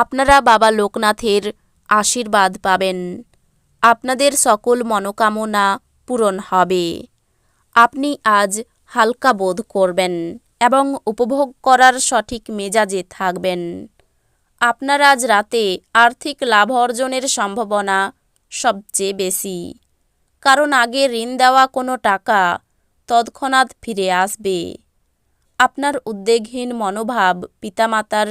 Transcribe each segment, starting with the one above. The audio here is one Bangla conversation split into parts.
আপনারা বাবা লোকনাথের আশীর্বাদ পাবেন। আপনাদের সকল মনোকামনা পূরণ হবে। আপনি আজ হালকা বোধ করবেন এবং উপভোগ করার সঠিক মেজাজে থাকবেন। আপনার আজ রাতে আর্থিক লাভ অর্জনের সম্ভাবনা সবচেয়ে বেশি। কারণ আগে ঋণ দেওয়া কোনো টাকা তৎক্ষণাৎ ফিরে আসবে। আপনার উদ্বেগহীন মনোভাব পিতামাতার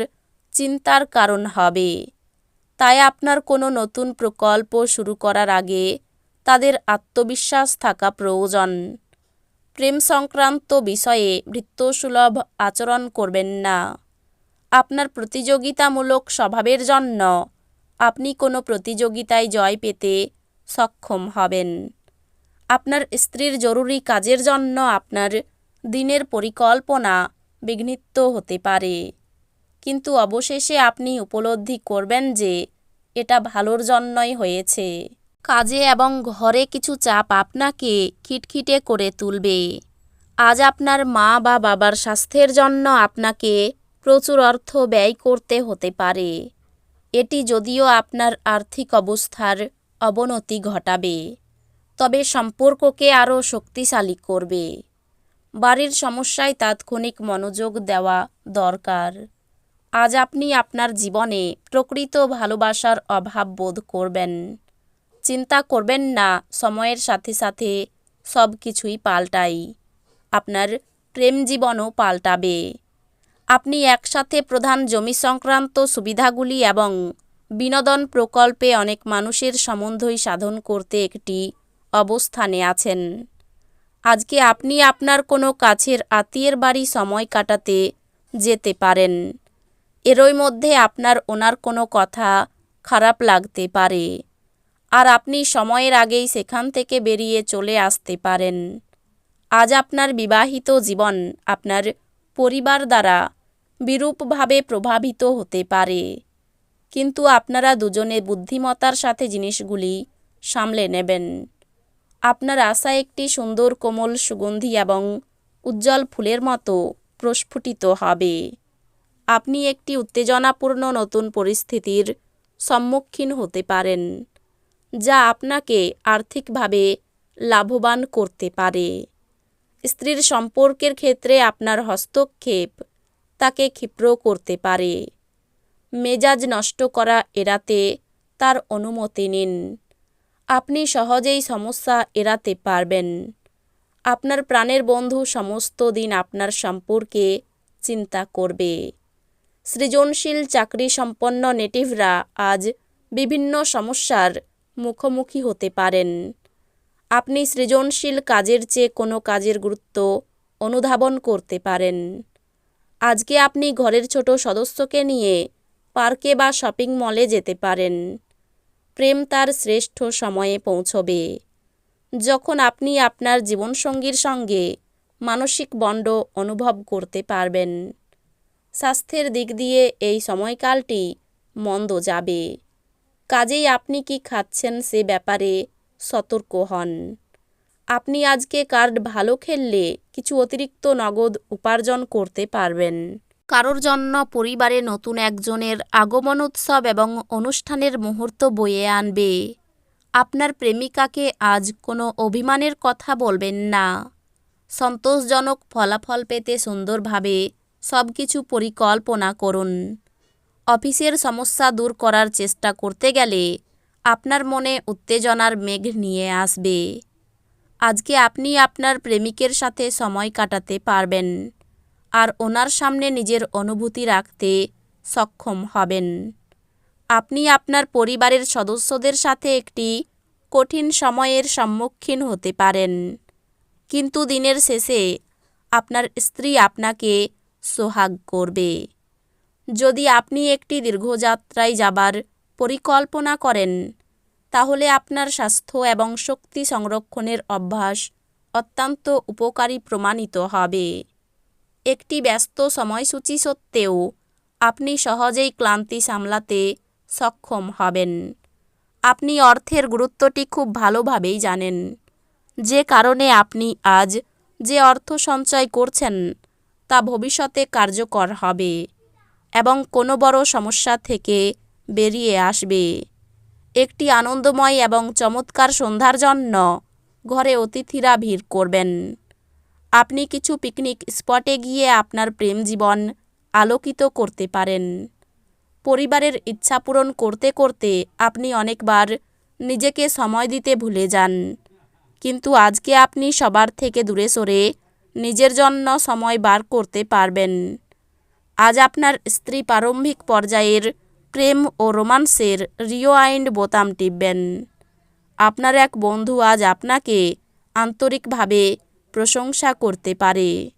চিন্তার কারণ হবে। তাই আপনার কোনো নতুন প্রকল্প শুরু করার আগে তাদের আত্মবিশ্বাস থাকা প্রয়োজন। প্রেম সংক্রান্ত বিষয়ে ভৃত্যসুলভ আচরণ করবেন না। আপনার প্রতিযোগিতামূলক স্বভাবের জন্য আপনি কোনো প্রতিযোগিতায় জয় পেতে সক্ষম হবেন। আপনার স্ত্রীর জরুরি কাজের জন্য আপনার দিনের পরিকল্পনা বিঘ্নিত হতে পারে। কিন্তু অবশেষে আপনি উপলব্ধি করবেন যে এটা ভালোর জন্যই হয়েছে। কাজে এবং ঘরে কিছু চাপ আপনাকে খিটখিটে করে তুলবে। আজ আপনার মা বা বাবার স্বাস্থ্যের জন্য আপনাকে প্রচুর অর্থ ব্যয় করতে হতে পারে। এটি যদিও আপনার আর্থিক অবস্থার অবনতি ঘটাবে, তবে সম্পর্ককে আরও শক্তিশালী করবে। বাড়ির সমস্যায় তাৎক্ষণিক মনোযোগ দেওয়া দরকার। আজ আপনি আপনার জীবনে প্রকৃত ভালোবাসার অভাব বোধ করবেন। চিন্তা করবেন না, সময়ের সাথে সাথে সব কিছুই পাল্টাই। আপনার প্রেম জীবনও পাল্টাবে। আপনি একসাথে প্রধান জমি সংক্রান্ত সুবিধাগুলি এবং বিনোদন প্রকল্পে অনেক মানুষের সম্বন্ধই সাধন করতে একটি অবস্থানে আছেন। আজকে আপনি আপনার কোনো কাছের আত্মীয়ের বাড়ি সময় কাটাতে যেতে পারেন। এরই মধ্যে আপনার ওনার কোনো কথা খারাপ লাগতে পারে আর আপনি সময়ের আগেই সেখান থেকে বেরিয়ে চলে আসতে পারেন। আজ আপনার বিবাহিত জীবন আপনার পরিবার দ্বারা বিরূপভাবে প্রভাবিত হতে পারে। কিন্তু আপনারা দুজনে বুদ্ধিমতার সাথে জিনিসগুলি সামলে নেবেন। আপনার আশা একটি সুন্দর কোমল সুগন্ধি এবং উজ্জ্বল ফুলের মতো প্রস্ফুটিত হবে। আপনি একটি উত্তেজনাপূর্ণ নতুন পরিস্থিতির সম্মুখীন হতে পারেন, যা আপনাকে আর্থিকভাবে লাভবান করতে পারে। স্ত্রীর সম্পর্কের ক্ষেত্রে আপনার হস্তক্ষেপ তাকে ক্ষিপ্র করতে পারে। মেজাজ নষ্ট করা এড়াতে তার অনুমতি নিন। আপনি সহজেই সমস্যা এড়াতে পারবেন। আপনার প্রাণের বন্ধু সমস্ত দিন আপনার সম্পর্কে চিন্তা করবে। সৃজনশীল চাকরি সম্পন্ন নেটিভরা আজ বিভিন্ন সমস্যার মুখোমুখি হতে পারেন। আপনি সৃজনশীল কাজের চেয়ে কোনো কাজের গুরুত্ব অনুধাবন করতে পারেন। আজকে আপনি ঘরের ছোট সদস্যকে নিয়ে পার্কে বা শপিং মলে যেতে পারেন। প্রেম তার শ্রেষ্ঠ সময়ে পৌঁছবে। যখন আপনি আপনার জীবনসঙ্গীর সঙ্গে মানসিক বন্ড অনুভব করতে পারবেন। স্বাস্থ্যের দিক দিয়ে এই সময়কালটি মন্দ যাবে। কাজেই আপনি কি খাচ্ছেন সে ব্যাপারে সতর্ক হন। আপনি আজকে কার্ড ভালো খেললে কিছু অতিরিক্ত নগদ উপার্জন করতে পারবেন। কারোর জন্য পরিবারে নতুন একজনের আগমন উৎসব এবং অনুষ্ঠানের মুহূর্ত বয়ে আনবে। আপনার প্রেমিকাকে আজ কোনো অভিমানের কথা বলবেন না। সন্তোষজনক ফলাফল পেতে সুন্দরভাবে সব কিছু পরিকল্পনা করুন। অফিসের সমস্যা দূর করার চেষ্টা করতে গেলে আপনার মনে উত্তেজনার মেঘ নিয়ে আসবে। আজকে আপনি আপনার প্রেমিকের সাথে সময় কাটাতে পারবেন আর ওনার সামনে নিজের অনুভূতি রাখতে সক্ষম হবেন। আপনি আপনার পরিবারের সদস্যদের সাথে একটি কঠিন সময়ের সম্মুখীন হতে পারেন। কিন্তু দিনের শেষে আপনার স্ত্রী আপনাকে সোহাগ করবে। যদি আপনি একটি দীর্ঘযাত্রায় যাবার পরিকল্পনা করেন, তাহলে আপনার স্বাস্থ্য এবং শক্তি সংরক্ষণের অভ্যাস অত্যন্ত উপকারী প্রমাণিত হবে। একটি ব্যস্ত সময়সূচি সত্ত্বেও আপনি সহজেই ক্লান্তি সামলাতে সক্ষম হবেন। আপনি অর্থের গুরুত্বটি খুব ভালোভাবেই জানেন। যে কারণে আপনি আজ যে অর্থ সঞ্চয় করছেন তা ভবিষ্যতে কার্যকর হবে এবং কোনো বড় সমস্যা থেকে বেরিয়ে আসবে। একটি আনন্দময় এবং চমৎকার সন্ধ্যার জন্য ঘরে অতিথিরা ভিড় করবেন। আপনি কিছু পিকনিক স্পটে গিয়ে আপনার প্রেম জীবন আলোকিত করতে পারেন। পরিবারের ইচ্ছা পূরণ করতে করতে আপনি অনেকবার নিজেকে সময় দিতে ভুলে যান। কিন্তু আজকে আপনি সবার থেকে দূরে সরে নিজের জন্য সময় বার করতে পারবেন। আজ আপনার স্ত্রী প্রারম্ভিক পর্যায়ের প্রেম ও রোমান্সের রিওয়াইন্ড বোতাম টিপবেন। আপনার এক বন্ধু আজ আপনাকে আন্তরিকভাবে প্রশংসা করতে পারে।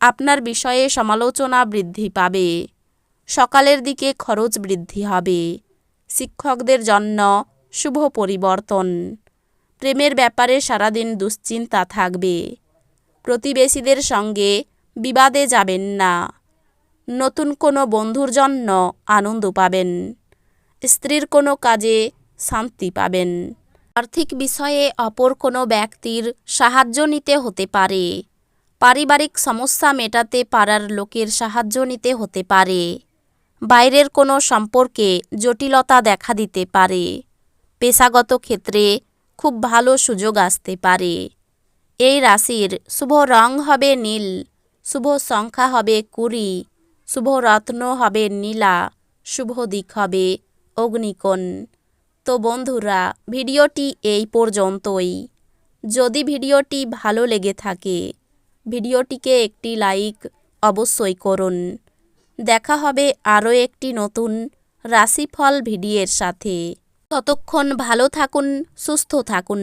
আপনার বিষয়ে সমালোচনা বৃদ্ধি পাবে। সকালের দিকে খরচ বৃদ্ধি হবে। শিক্ষকদের জন্য শুভ পরিবর্তন। প্রেমের ব্যাপারে সারাদিন দুশ্চিন্তা থাকবে। প্রতিবেশীদের সঙ্গে বিবাদে যাবেন না। নতুন কোনো বন্ধুর জন্য আনন্দ পাবেন। স্ত্রীর কোনো কাজে শান্তি পাবেন। আর্থিক বিষয়ে অপর কোনো ব্যক্তির সাহায্য নিতে হতে পারে। পারিবারিক সমস্যা মেটাতে পারার লোকের সাহায্য নিতে হতে পারে। বাইরের কোনো সম্পর্কে জটিলতা দেখা দিতে পারে। পেশাগত ক্ষেত্রে খুব ভালো সুযোগ আসতে পারে। এই রাশির শুভ রং হবে নীল, শুভ সংখ্যা হবে কুড়ি, শুভ রত্ন হবে নীলা, শুভ দিক হবে অগ্নিকোণ। তো বন্ধুরা, ভিডিওটি এই পর্যন্তই। যদি ভিডিওটি ভালো লেগে থাকে, ভিডিওটিকে একটি লাইক অবশ্যই করুন। দেখা হবে আরও একটি নতুন রাশিফল ভিডিওর সাথে। ততক্ষণ ভালো থাকুন, সুস্থ থাকুন।